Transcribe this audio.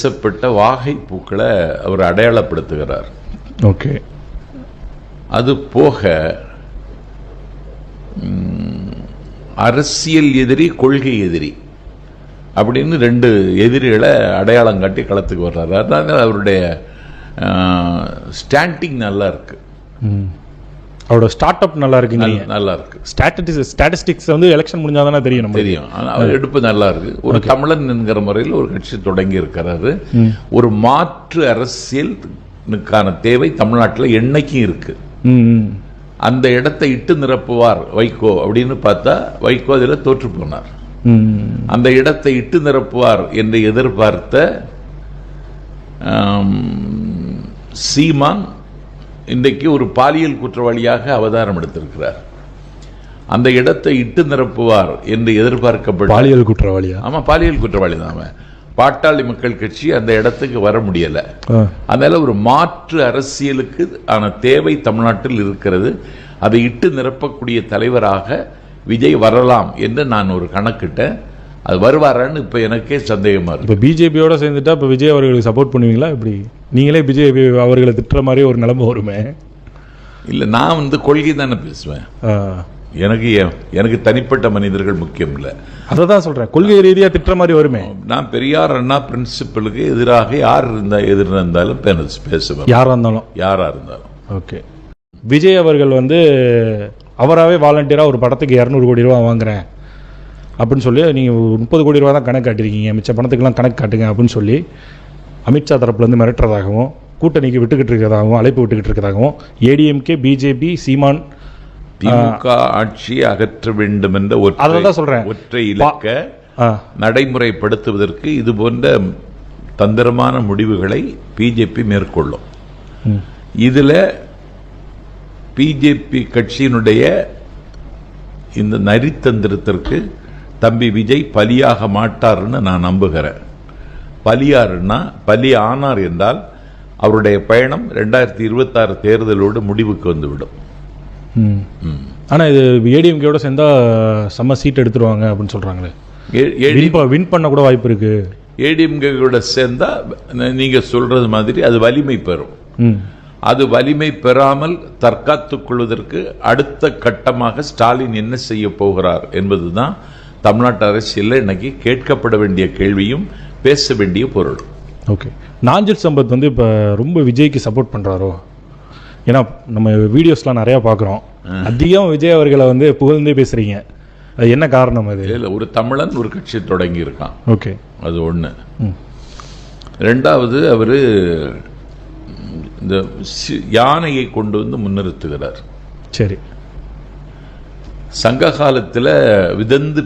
பேசப்பட்ட வாகை பூக்களை அவர் அடையாளப்படுத்துகிறார். ஓகே அது போக அரசியல் எதிரி கொள்கை எதிரி அப்படின்னு ரெண்டு எதிரிகளை அடையாளம் காட்டி களத்துக்கு வர்றாரு. அதனால அவருடைய ஸ்டாண்டிங் நல்லா இருக்கு. ம். அவரோட ஸ்டார்ட் அப் நல்லா இருக்குங்க நல்ல- இருக்கு. ஸ்டாட்டிஸ்டிக்ஸ் ஸ்டாட்டிஸ்டிக்ஸ் வந்து எலெக்ஷன் முடிஞ்சாதானே தெரியும் நம்ம தெரியும். அவர் எடுப்பு நல்லா இருக்கு. ஒரு தமிழன் என்கிற முறையில் ஒரு கட்சி தொடங்கி இருக்கிறாரு. ஒரு மாற்று அரசியலுக்கான தேவை தமிழ்நாட்டில் என்னைக்கும் இருக்கு. அந்த இடத்தை இட்டு நிரப்புவார் வைகோ அப்படின்னு பார்த்தா வைகோ அதில் தோற்று போனார். அந்த இடத்தை இட்டு நிரப்புவார் என்று எதிர்பார்த்த சீமான் இன்றைக்கு ஒரு பாலியல் குற்றவாளியாக அவதாரம் எடுத்திருக்கிறார். அந்த இடத்தை இட்டு நிரப்புவார் என்று எதிர்பார்க்கப்பட்ட பாலியல் குற்றவாளியா? ஆமா பாலியல் குற்றவாளி தான் அவன். பாட்டாளி மக்கள் கட்சி அந்த இடத்துக்கு வர முடியல. அதனால ஒரு மாற்று அரசியலுக்கு ஆன தேவை தமிழ்நாட்டில் இருக்கிறது. அதை இட்டு நிரப்பக்கூடிய தலைவராக விஜய் வரலாம் என்று நான் ஒரு கணக்கிட்டேன். அது வருவாரான்னு இப்ப எனக்கே சந்தேகமா இருக்கு. இப்போ பிஜேபியோட சேர்ந்துட்டா இப்போ விஜய் அவர்களுக்கு சப்போர்ட் பண்ணுவீங்களா? இப்படி நீங்களே பிஜேபி அவர்களை திட்டுற மாதிரி ஒரு நிலைமை வருமே? இல்ல நான் வந்து கொள்கை தானே பேசுவேன். எனக்கு எனக்கு தனிப்பட்ட மனிதர்கள் முக்கியம் இல்லை. அதை தான் சொல்றேன். கொள்கை ரீதியா திட்டுற மாதிரி வருமே? நான் பெரியார் அண்ணா பிரின்சிபலுக்கு எதிராக யார் இருந்தா எதிர் இருந்தாலும் பேச- பேசுவேன். யாரா இருந்தாலும்? யாரா இருந்தாலும். ஓகே. விஜய் அவர்கள் வந்து அவராகவே வாலண்டியராக ஒரு படத்துக்கு இரநூறு கோடி ரூபா வாங்குறேன். அப்படின்னு சொல்லி நீங்கள் முப்பது கோடி ரூபா தான் கணக்கு காட்டிருக்கீங்க மிச்ச பணத்துக்கெல்லாம் கணக்கு காட்டுங்க அப்படின்னு சொல்லி அமித்ஷா தரப்புலேருந்து மிரட்டுறதாகவும் கூட்டணிக்கு விட்டுக்கிட்டு இருக்கிறதாகவும் அழைப்பு விட்டுக்கிட்டு இருக்கிறதாகவும் ஏடிஎம்கே பிஜேபி சீமான் திமுக ஆட்சியை அகற்ற வேண்டும் என்ற ஒற்றை அததான் சொல்றேன். ஒற்றை இலக்க நடைமுறைப்படுத்துவதற்கு இது போன்ற தந்திரமான முடிவுகளை பிஜேபி மேற்கொள்ளும். இதுல பிஜேபி கட்சியினுடைய இந்த நரித்தந்திரத்திற்கு தம்பி விஜய் பலியாக மாட்டார்னு நான் நம்புகிறேன். பலியாருன்னா பலி ஆனார் என்றால் அவருடைய பயணம் ரெண்டாயிரத்தி இருபத்தாறு தேர்தலோடு முடிவுக்கு வந்துவிடும். ம். ஆனால் இது ஏடிஎம்கேயோட சேர்ந்தா செம்ம சீட் எடுத்துருவாங்க அப்படின்னு சொல்கிறாங்களே வின் பண்ண கூட வாய்ப்பு இருக்கு. ஏடிஎம்கேயோட சேர்ந்தா நீங்க சொல்றது மாதிரி அது வலிமை பெறும். ம். அது வலிமை பெறாமல் தற்காத்துக் கொள்வதற்கு அடுத்த கட்டமாக ஸ்டாலின் என்ன செய்ய போகிறார் என்பதுதான் தமிழ்நாட்டு அரசியலில் இன்னைக்கு கேட்கப்பட வேண்டிய கேள்வியும் பேச வேண்டிய பொருள். ஓகே. நாஞ்சில் சம்பத் வந்து இப்போ ரொம்ப விஜய்க்கு சப்போர்ட் பண்ணுறாரோ ஏன்னா நம்ம வீடியோஸ்லாம் நிறையா பார்க்குறோம். அதிகம் விஜய் அவர்களை வந்து புகழ்ந்தே பேசுகிறீங்க அது என்ன காரணம் அது? இல்ல ஒரு தமிழன் ஒரு கட்சி தொடங்கி இருக்கான். ஓகே. அது ஒண்ணு. ம். ரெண்டாவது அவரு இந்த யானையை கொண்டு வந்து முன்னிறுத்துகிறார். சரி. சங்க காலத்துல விதந்து